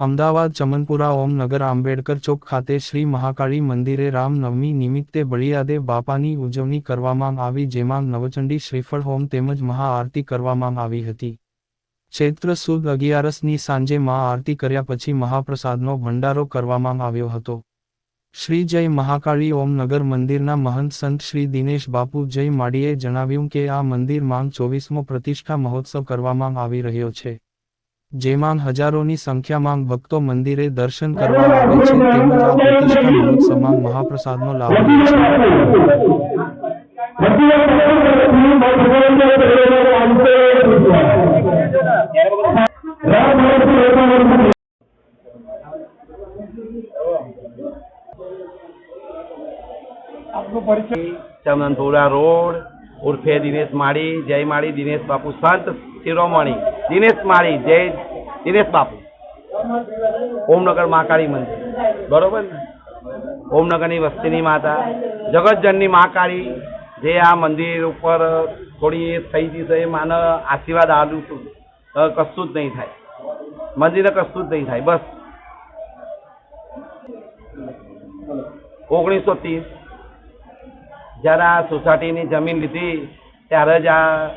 અમદાવાદ ચમનપુરા ઓમનગર આંબેડકર ચોક ખાતે શ્રી મહાકાળી મંદિરે રામનવમી નિમિત્તે બળિયાદે બાપાની ઉજવણી કરવામાં આવી જેમાં નવચંડી શ્રીફળ હોમ તેમજ મહાઆરતી કરવામાં આવી હતી. ચૈત્ર સુદ અગિયારસની સાંજે મહા આરતી કર્યા પછી મહાપ્રસાદનો ભંડારો કરવામાં આવ્યો હતો. શ્રી જય મહાકાળી ઓમનગર મંદિરના મહંત સંત શ્રી દિનેશ બાપુ જય માડીએ જણાવ્યું કે આ મંદિર માંગ ચોવીસમો પ્રતિષ્ઠા મહોત્સવ કરવામાં આવી રહ્યો છે. જેમાં હજારોની સંખ્યામાં ભક્તો મંદિરે દર્શન કરવા આવે છે તેમજ આ પ્રતિષ્ઠા મહોત્સવમાં મહાપ્રસાદનો લાભ લે છે. ચમનપુરા રોડ, ઉર્ફે દિનેશ માળી, જય માળી, દિનેશ બાપુ, સંત શિરોમણી. દિનેશ માળી જય દિનેશ બાપુ. ઓમનગર મહાકાળી મંદિર. બરોબર. ને ઓમનગરની વસ્તીની માતા જગતજનની મહાકાળી જે આ મંદિર ઉપર થોડી એ થઈ ગઈ છે એ માને આશીર્વાદ આલું છું. કશું જ નહીં થાય. મંદિરને કશું જ નહીં થાય બસ. ઓગણીસો ત્રીસ જ્યારે આ સોસાયટીની જમીન લીધી ત્યારે જ આ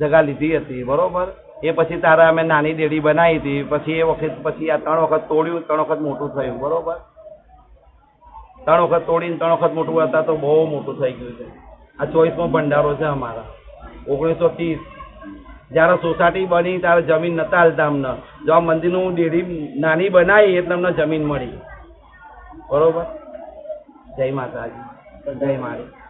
જગા લીધી હતી બરોબર? એ પછી તારા અમે નાની દેડી બનાવી હતી. પછી એ વખત, પછી આ ત્રણ વખત તોડ્યું, ત્રણ વખત મોટું થયું, બરોબર? ત્રણ વખત તોડીને ત્રણ વખત મોટું હતા તો બહુ મોટું થઈ ગયું છે. આ ચોઈસમો ભંડારો છે અમારા. ઓગણીસો ત્રીસ. જ્યારે સોસાયટી બની, ત્યારે જમીન નતા હાલતા અમને. જો આ મંદિરનું દેડી નાની બનાવી, એટલે અમને જમીન મળી. બરોબર? જય માતાજી. જય મારી